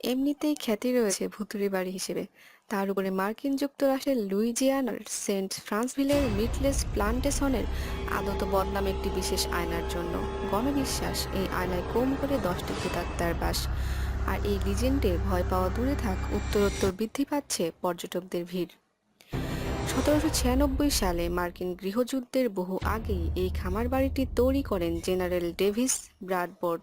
এমনিতেই খ্যাতি রয়েছে ভুতুড়ে বাড়ি হিসেবে। তার উপরে মার্কিন যুক্তরাষ্ট্রের লুইজিয়ানার সেন্ট ফ্রান্সভিলের মিটলেস প্লান্টেশনের আদত বদনাম একটি বিশেষ আয়নার জন্য। গণবিশ্বাস, এই আয়নায় কম করে দশটি ভূতাত্মার বাস। আর এই লিজেন্ডে ভয় পাওয়া দূরে থাক, উত্তরোত্তর বৃদ্ধি পাচ্ছে পর্যটকদের ভিড়। সতেরোশো ছিয়ানব্বই সালে মার্কিন গৃহযুদ্ধের বহু আগেই এই খামার বাড়িটি তৈরি করেন জেনারেল ডেভিস ব্রাডবোর্ড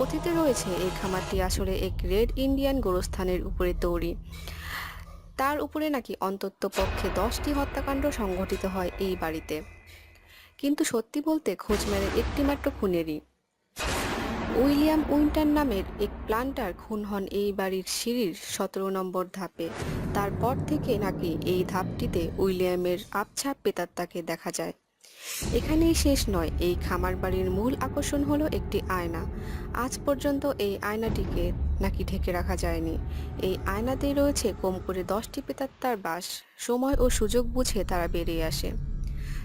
কথিত রয়েছে, এই খামারটি আসলে এক রেড ইন্ডিয়ান গোরস্থানের উপরে তৈরি। তার উপরে নাকি অন্তত পক্ষে দশটি হত্যাকাণ্ড সংঘটিত হয় এই বাড়িতে। কিন্তু সত্যি বলতে খোঁজ মেলে একটিমাত্র খুনেরই। উইলিয়াম উইন্টার নামের এক প্লান্টার খুন হন এই বাড়ির সিঁড়ির সতেরো নম্বর ধাপে। তারপর থেকে নাকি এই ধাপটিতে উইলিয়ামের আবছা পেতাত্তাকে দেখা যায়। এখানেই শেষ নয়, এই খামার বাড়ির মূল আকর্ষণ হলো একটি আয়না। আজ পর্যন্ত এই আয়নাটিকে নাকি ঢেকে রাখা যায়নি। এই আয়নাতেই রয়েছে কম করে দশটি পেতাত্তার বাস। সময় ও সুযোগ বুঝে তারা বেরিয়ে আসে।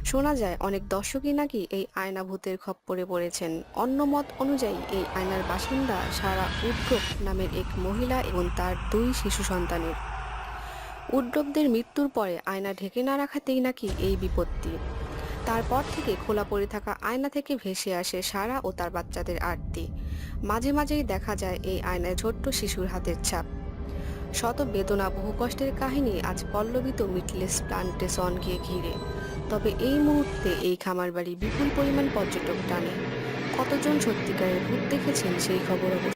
শোনা যায়, অনেক দর্শকই নাকি এই আয়না ভূতের খপ্পরে পড়েছেন। অন্য মত অনুযায়ী, এই আয়নার বাসিন্দা সারা উদ্যোগ নামের এক মহিলা এবং তার দুই শিশু সন্তানের। উদ্যোগদের মৃত্যুর পরে আয়না ঢেকে না রাখাতেই নাকি এই বিপত্তি। তারপর থেকে খোলা পড়ে থাকা আয়না থেকে ভেসে আসে সারা ও তার বাচ্চাদের আরতি। মাঝে মাঝেই দেখা যায় এই আয়নায় ছোট্ট শিশুর হাতের ছাপ। শত বেদনা বহু কষ্টের কাহিনী আজ পল্লবিত মিটলেস প্লান্টেশনকে ঘিরে। তবে এই মুহূর্তে এই খামার বাড়ি বিপুল পরিমাণ পর্যটক টানে। কতজন সত্যিকারের ভূত দেখেছেন সেই খবর